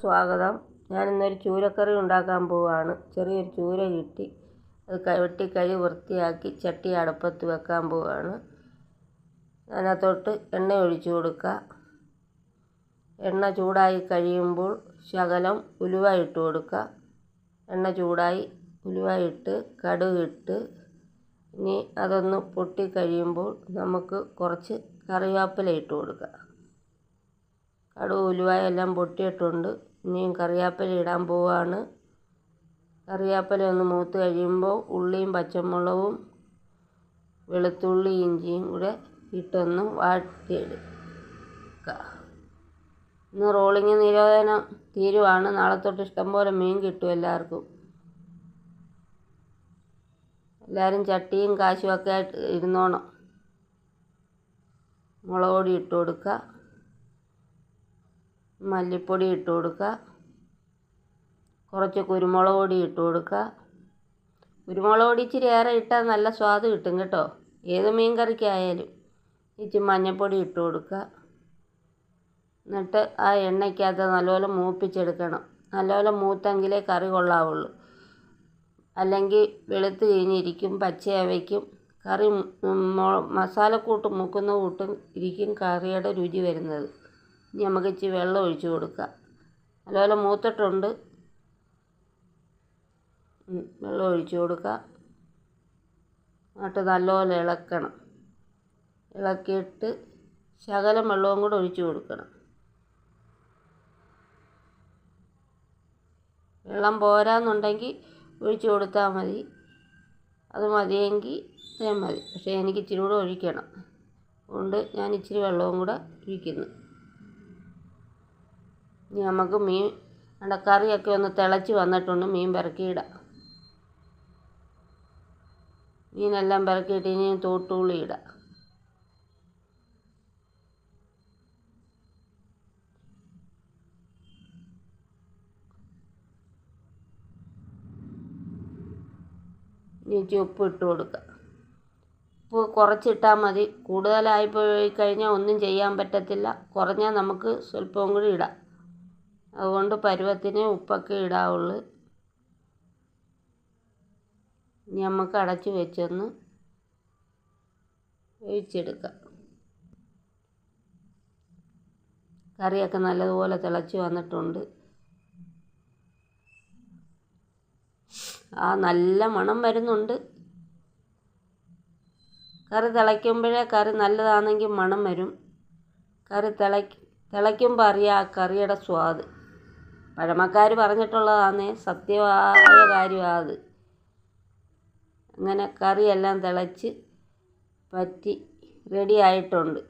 സ്വാഗതം. ഞാൻ ഇന്നൊരു ചൂരക്കറി ഉണ്ടാക്കാൻ പോവുകയാണ് ചെറിയൊരു ചൂര കിട്ടി. അത് വെട്ടി കഴി വൃത്തിയാക്കി ചട്ടി അടുപ്പത്ത് വെക്കാൻ പോവുകയാണ് അതിനകത്തോട്ട് എണ്ണ ഒഴിച്ചു കൊടുക്കുക. എണ്ണ ചൂടായി കഴിയുമ്പോൾ ശകലം ഉലുവ ഇട്ട് കൊടുക്കുക. എണ്ണ ചൂടായി ഉലുവ ഇട്ട് കടുക് ഇട്ട് ഇനി അതൊന്ന് പൊട്ടി കഴിയുമ്പോൾ നമുക്ക് കുറച്ച് കറിവേപ്പില ഇട്ട് കൊടുക്കുക. കടുക് ഉലുവ എല്ലാം പൊട്ടിയിട്ടുണ്ട്. ഇനിയും കറിവേപ്പില ഇടാൻ പോവാണ്. കറിവേപ്പില ഒന്ന് മൂത്ത് കഴിയുമ്പോൾ ഉള്ളിയും പച്ചമുളകും വെളുത്തുള്ളി ഇഞ്ചിയും കൂടെ ഇട്ടൊന്ന് വാട്ടിയെടുക്കുക. ഇന്ന് റോളിങ് നിരോധനം തീരുവാണ്. നാളെ തൊട്ട് ഇഷ്ടംപോലെ മീൻ കിട്ടും എല്ലാവർക്കും. എല്ലാവരും ചട്ടിയും കാശുമൊക്കെ ആയിട്ട് ഇരുന്നോണം. മുളക് പൊടി ഇട്ട് കൊടുക്കുക. മല്ലിപ്പൊടി ഇട്ട് കൊടുക്കുക കുറച്ച് കുരുമുളക് പൊടി ഇട്ട് കൊടുക്കുക കുരുമുളക് പൊടി ഇച്ചിരി ഏറെ ഇട്ടാൽ നല്ല സ്വാദ് കിട്ടും കേട്ടോ. ഏത് മീൻ കറിക്കായാലും ഇച്ചിരി മഞ്ഞൾപ്പൊടി ഇട്ട് കൊടുക്കുക എന്നിട്ട് ആ എണ്ണയ്ക്കകത്ത് നല്ലപോലെ മൂപ്പിച്ചെടുക്കണം. നല്ലപോലെ മൂത്തെങ്കിലേ കറി കൊള്ളാവുള്ളൂ. അല്ലെങ്കിൽ വെളുത്ത് കഴിഞ്ഞിരിക്കും പച്ചയവയ്ക്കും കറി മസാലക്കൂട്ട് മൂക്കുന്ന കൂട്ടും ഇരിക്കും കറിയുടെ രുചി വരുന്നത്. ഇനി നമുക്ക് ഇച്ചിരി വെള്ളം ഒഴിച്ച് കൊടുക്കുക. നല്ലപോലെ മൂത്തിട്ടുണ്ട്. വെള്ളം ഒഴിച്ച് കൊടുക്കുക. എന്നിട്ട് നല്ലപോലെ ഇളക്കണം. ഇളക്കിയിട്ട് ശകലം വെള്ളവും കൂടെ ഒഴിച്ച് കൊടുക്കണം. വെള്ളം പോരാന്നുണ്ടെങ്കിൽ ഒഴിച്ച് കൊടുത്താൽ മതി. അത് മതിയെങ്കിൽ ഇത്രയും മതി. പക്ഷേ എനിക്ക് ഇച്ചിരി കൂടെ ഒഴിക്കണം. അതുകൊണ്ട് ഞാൻ ഇച്ചിരി വെള്ളവും കൂടെ ഒഴിക്കുന്നു. ഇനി നമുക്ക് മീൻ അവിടെ കറിയൊക്കെ ഒന്ന് തിളച്ച് വന്നിട്ടുണ്ട്. മീൻ പെറുക്കിയിടാം. മീനെല്ലാം പെറുക്കിയിട്ട് ഇനി തോട്ടുള്ളി ഇടാം. ഇനി ഉപ്പ് ഇട്ട് കൊടുക്കുക ഉപ്പ് കുറച്ചിട്ടാൽ മതി. കൂടുതലായി പോയി കഴിഞ്ഞാൽ ഒന്നും ചെയ്യാൻ പറ്റത്തില്ല. കുറഞ്ഞാൽ നമുക്ക് സ്വല്പവും കൂടി ഇടാം. അതുകൊണ്ട് പരുവത്തിന് ഉപ്പൊക്കെ ഇടാവുള്ളൂ. ഇനി നമുക്ക് അടച്ച് വെച്ചൊന്ന് വേവിച്ചെടുക്കാം. കറിയൊക്കെ നല്ലതുപോലെ തിളച്ച് വന്നിട്ടുണ്ട്. ആ നല്ല മണം വരുന്നുണ്ട്. കറി തിളയ്ക്കുമ്പോഴേ കറി നല്ലതാണെങ്കിൽ മണം വരും. കറി തിളയ്ക്ക് തിളയ്ക്കുമ്പോൾ അറിയാം ആ കറിയുടെ സ്വാദ്. പഴമക്കാർ പറഞ്ഞിട്ടുള്ളതാന്ന് സത്യമായ കാര്യമാണ് അത്. അങ്ങനെ കറിയെല്ലാം തിളച്ച് പറ്റി റെഡി ആയിട്ടുണ്ട്